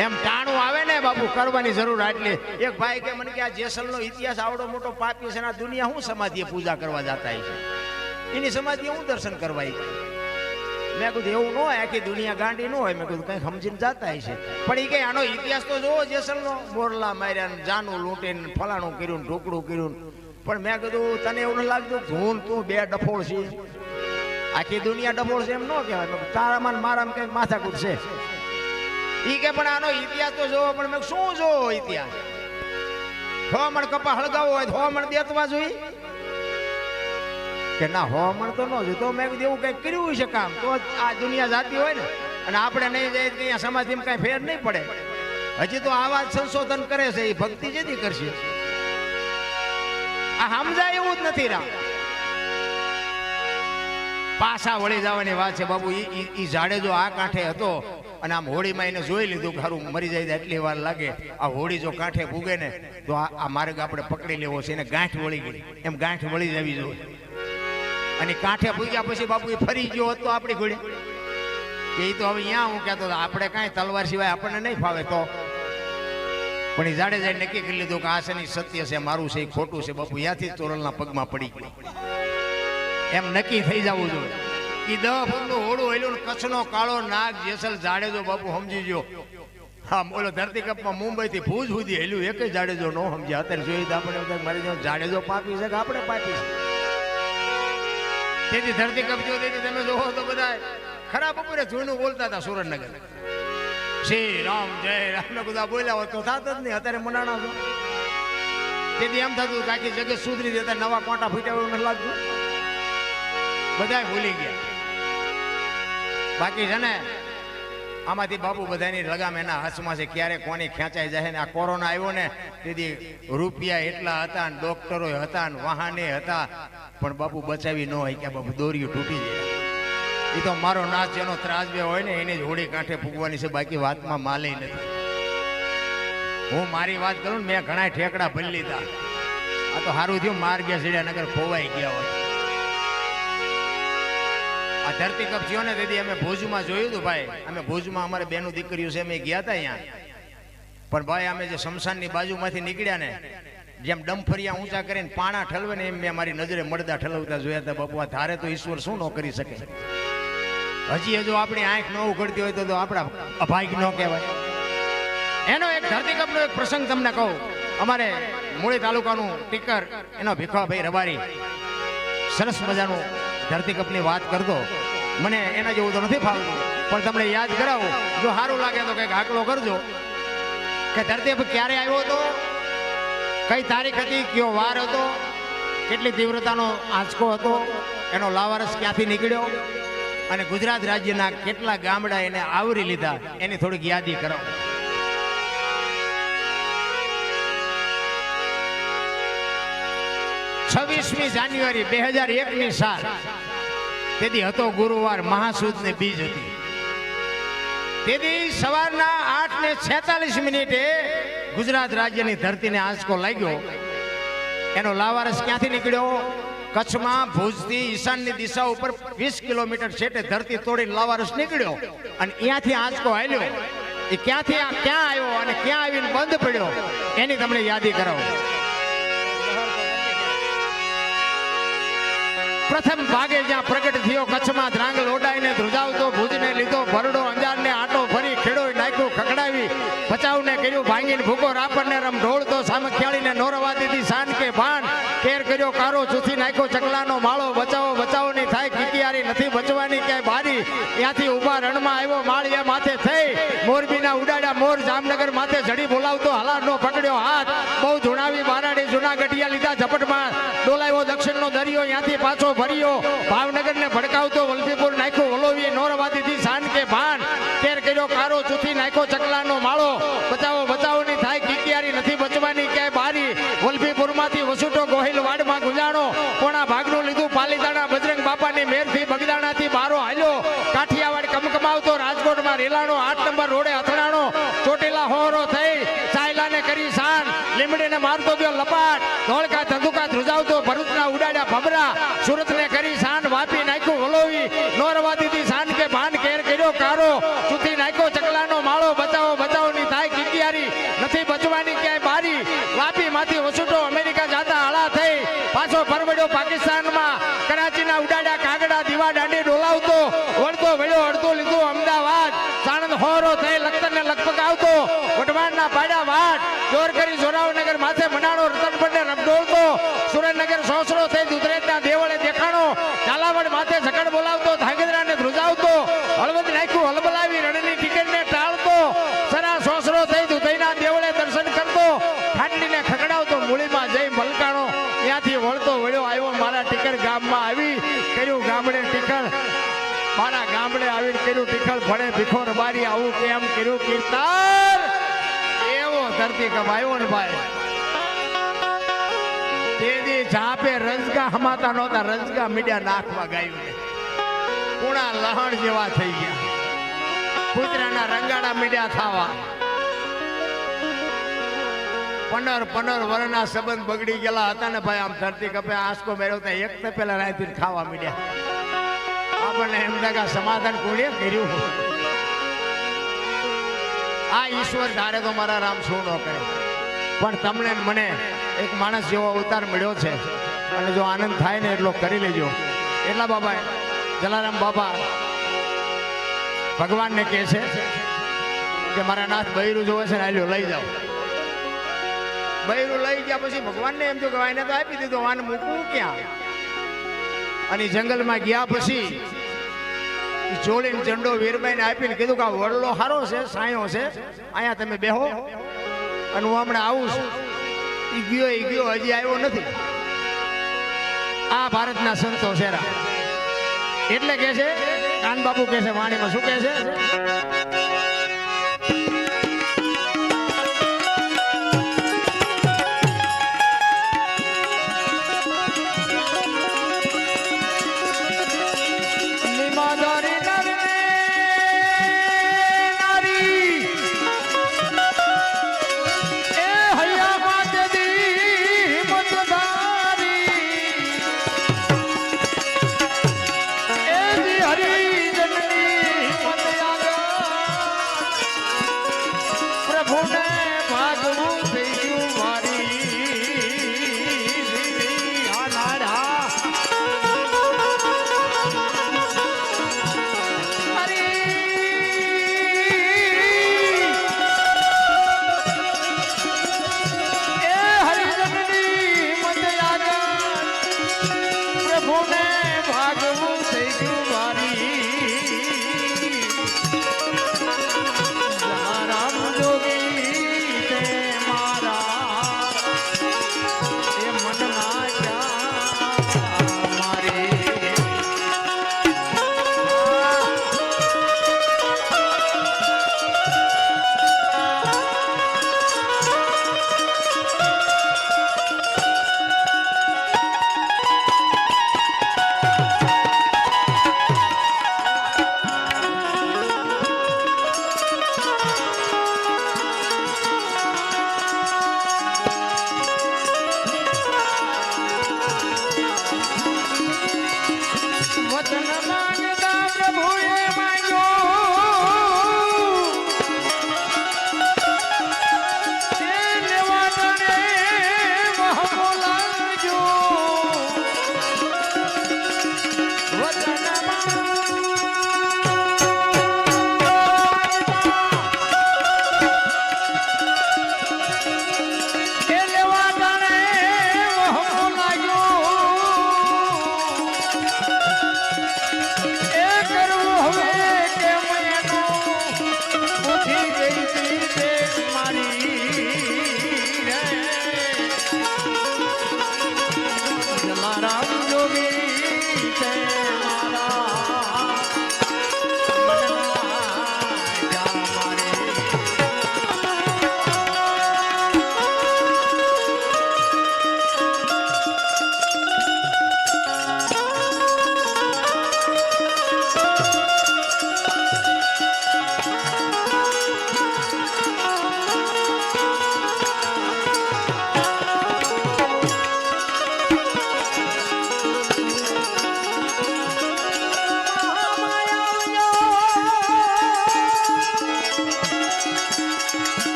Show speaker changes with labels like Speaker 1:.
Speaker 1: એમ ટાણું આવે ને બાપુ, કરવાની જરૂર આટલી. એક ભાઈ કે, મને કે આ જેસલનો ઇતિહાસ આવડો મોટો પાપી છે આ દુનિયા હું સમાધિએ પૂજા કરવા જતા છે એની સમાધિએ હું દર્શન કરવા મેં કીધું, એવું ન હોય, આખી દુનિયા ગાંડી ન હોય. મેં કીધું, કંઈ સમજીને જતા હશે? પણ એ કે, આનો ઇતિહાસ તો જોવો જેસલનો. મોરલા માર્યા ને જાનું લૂંટીને ફલાણું કર્યું ને ઢોકળું કર્યું પણ મેં કીધું, તને એવું ન લાગતું ધૂન તું, બે ડફોળ છે. આખી દુનિયા ડફોળ છે એમ ન કહેવાય. તારામાં મારા મારામાં કંઈક માથાકૂટ છે. ઈ કે પણ આનો ઇતિહાસ તો જોવો, પણ મેં શું જોવો ઇતિહાસ? હોમણ કપા હળગાવો હોય તો હવામણ દેતવા જોઈ કે ના, હોમણ તો ન જોતો મેં એવું કંઈક કર્યું છે કામ. તો આ દુનિયા જાતી હોય ને, અને આપણે નહીં જાય અહીંયા સમાધિમાં કાંઈ ફેર નહીં પડે. હજી તો આવા સંશોધન કરે છે એ ભક્તિ જેથી કરશે. આ સમજાય એવું જ નથી રામ. પાછા વળી જવાની વાત છે, બાબુ, ઈ ઈ- જો આ કાંઠે હતો. અને આમ હોળીમાં એને જોઈ લીધું કે મરી જાય એટલી વાર લાગે. આ હોળી જો કાંઠે ભૂગે ને, તો આ માર્ગ આપણે પકડી લેવો છે. એને ગાંઠ વળી ગઈ. એમ ગાંઠ વળી જવી જોઈએ. અને કાંઠે ભૂગ્યા પછી બાપુ ફરી ગયો હતો આપણી ઘોડે. એ તો હવે અહીંયા હું કહેતો આપણે કાંઈ તલવાર સિવાય આપણને નહીં ફાવે તો. પણ એ જાડેજાએ નક્કી કરી લીધું કે આ છે સત્ય છે, મારું છે એ ખોટું છે. બાપુ ત્યાંથી જ તોરલના પગમાં પડી ગયું. એમ નક્કી થઈ જવું જોઈએ. દહ ફૂટનું હોડું હેલું કચ્છનો કાળો નાગ જેસલ જાડેજો બાપુ સમજી ગયો. હા બોલો ધરતીકપમાં મુંબઈ થી ભુજ સુધી હેલું એક જાડેજો નો સમજ્યા અત્યારે જોઈએ તો આપણે મારી જાડેજો પાપી છે કે આપણે પાપી છે? તેથી ધરતીકપ જો તેથી તમે જોવો તો બધા ખરા બપોરે જૂનું બોલતા હતા સુરેન્દ્રનગર. શ્રી રામ, જય રામ. બધા બોલ્યા હોત તો થાત જ નહીં, અત્યારે મનાણા છો. તેથી એમ થતું કાકી જગત સુધરી જતા નવા કોટા ફૂટ્યા એવું મને લાગતું. બધા ભૂલી ગયા. બાકી છે ને, આમાંથી બાપુ બધાની લગામ એના હાથમાં છે, ક્યારે કોની ખેંચાઈ જાય ને, આ કોરોના આવ્યો ને, તેથી રૂપિયા એટલા હતા ને, ડોક્ટરો હતા ને, વાહને હતા, પણ બાપુ બચાવી ન હોય કે બાપુ દોરીઓ તૂટી જાય. એ તો મારો નાશ જેનો ત્રાસ બે હોય ને, એને જ હોળી કાંઠે ફૂગવાની છે, બાકી વાતમાં માલે નથી. હું મારી વાત કરું ને, મેં ઘણા ઠેકડા ભરી લીધા. આ તો સારું થયું માર ગયા સીડ્યા નગર ખોવાઈ ગયા હોય. આ ધરતી કપ થયો ને દીદી અમે ભુજમાં જોયું હતું ભાઈ. અમે ભુજમાં અમારે બેનું દીકરીઓ છે, અમે ગયા હતા અહીંયા. પણ ભાઈ, અમે જે શમશાનની બાજુમાંથી નીકળ્યા ને, જેમ ડમફરિયા ઊંચા કરીને પાણા ઠલવે ને, એમ મેં મારી નજરે મળદા ઠલવતા જોયા હતા બાપુ ધારે તો ઈશ્વર શું ન કરી શકે? હજી હજુ આપણી આંખ ન ઉઘડતી હોય તો આપણા અભાગ ન કહેવાય. એનો એક ધરતીકપનો એક પ્રસંગ તમને કહું. અમારે મૂળી તાલુકાનું ટીકર, એનો ભીખાભાઈ રબારી. સરસ મજાનું ધરતીકપની વાત કરતો. મને એના જેવું તો નથી ફાવતું. પણ તમને યાદ કરાવું, જો સારું લાગે તો કંઈક આકલો કરજો. કે ધરતીકપ ક્યારે આવ્યો હતો? કઈ તારીખ હતી? કયો વાર હતો? કેટલી તીવ્રતાનો આંચકો હતો? એનો લાવારસ ક્યાંથી નીકળ્યો? અને ગુજરાત રાજ્યના કેટલા ગામડા એને આવરી લીધા? એની થોડીક યાદી કરાવો. છવ્વીસમી જાન્યુઆરી બે હજાર એકની સાલ. તેથી હતો ગુરુવાર, મહાસુદની બીજ હતી. તેથી સવારના આઠ ને છેતાલીસ મિનિટે ગુજરાત રાજ્યની ધરતીને આંચકો લાગ્યો. એનો લાવારસ ક્યાંથી નીકળ્યો? કચ્છમાં ભુજથી ઈશાનની દિશા ઉપર વીસ કિલોમીટર છેટે ધરતી તોડીને લાવારસ નીકળ્યો અને ત્યાંથી આંચકો આવ્યો એ ક્યાંથી ક્યાં આવ્યો અને ક્યાં આવીને બંધ પડ્યો, એની તમને યાદી કરાવો. પ્રથમ ભાગે જ્યાં પ્રગટ થયો, કચ્છમાં ધ્રાંગ લોડાઈને ધ્રુજાવતો, ભુજને લીધો, ભરડો અંજારને આટો ફરી ખેડોય નાખ્યું ખકડાવી બચાવને કર્યું ભાંગીને ભૂકો, રાપરને રમ ઢોળતો સામખિયાળીને નોરવા દીધી સાન કે ભાન, કેર કર્યો કારો ચૂથી નાખ્યો ચકલાનો માળો, બચાવો બચાવો ની થાય કિકિયારી નથી બચવાની ક્યાંય બારી, ત્યાંથી ઊભા રણમાં આવ્યો, માળિયા માથે થઈ, મોરબીના ઉડાડા મોર જામનગર માથે જડી બોલાવતો, હલારનો પકડ્યો હાથ, બહુ ધુણાવી, બારાડી જૂના ગઢિયા લીધા ઝપટમાં દક્ષિણનો દરિયો ત્યાંથી પાછો ભર્યો ભાવનગરને ભડકાવતો વલભીપુર નાખ્યો. વલોવી નોરવાદીથી શાન કે ભાન. તેર કર્યો કારો, ચૂથી નાખ્યો ચકલાનો માળો. બચાવો બચાવો થાય, કિકિયારી નથી બચવાની ક્યાંય બારી. વલભીપુરમાંથી વસુટો ગોહિલ વાડમાં ગુજાણો. કોણા ભાગનું લીધું પાલીતાણા બજરંગ બાપાની મેરથી બગદાણાથી બારો હાલ્યો. કાઠિયાવાડ કમકમાવતો રાજકોટમાં રેલાણો, આઠ નંબર રોડે અથડાણો. ચોટીલા હોરો થઈ, સાયલાને કરી શાન લીમડીને મારતો ગયો લપાટ. ધોળકા ધંધુકા ભરૂચના સુરત ને કરી સાંજ વાપી નાખ્યું વલોવી નોરવા દીધી સાંજ કે ભાન કેર કર્યો, કારો. સુધી નાખ્યો, ચકલાનો માળો બચાવો બચાવો ની થાય કિકિયારી નથી બચવાની ક્યાંય બારી. વાપી માંથી વસુટો અમેરિકા જાતા હળા થઈ. પાછો પરવડ્યો પાકિસ્તાન કર્યું ભીખોર બારી આવું કેમ કર્યું? કીર્તન! એવો ધરતી કમાયો ને ભાઈ. તેદી જાપે રજગા હમાતા નહોતા. રંજકા મીડિયા નાખવા ગાયું કુણા લહણ જેવા થઈ ગયા. કૂતરાના રંગાડા મીડિયા થાવા. પંદર પંદર વર્ષના સંબંધ બગડી ગયેલા હતા ને ભાઈ. આમ ધરતી કપે આંસકો મેળવતા એક તો પેલા રાયથી ખાવા મીડ્યા. આપણને એમ કે સમાધાન કોણે કર્યું આ ઈશ્વર ધારે તો મારા રામ શું ન કરે. પણ તમને મને એક માણસ જેવો અવતાર મળ્યો છે. અને જો આનંદ થાય ને એટલો કરી લેજો. એટલા બાબા જલારામ બાબા ભગવાનને કહે છે કે મારા નાથ બૈરું જોવે છે ને આલ્યો, લઈ જાઓ. બૈરું લઈ ગયા પછી ભગવાનને એમ થયું કે તો આપી દીધો, આને મૂકવું ક્યાં? અને જંગલમાં ગયા પછી જોડીને ઝંડો વીરબાઈને આપીને કીધું કે આ વડલો સારો છે, સાયો છે. અહીંયા તમે બેહો. અને હું હમણાં આવું છું. એ ગયો એ ગયો, હજી આવ્યો નથી. આ ભારતના સંતો શેરા એટલે કે છે કાન બાપુ કે છે, વાણીમાં શું કે છે?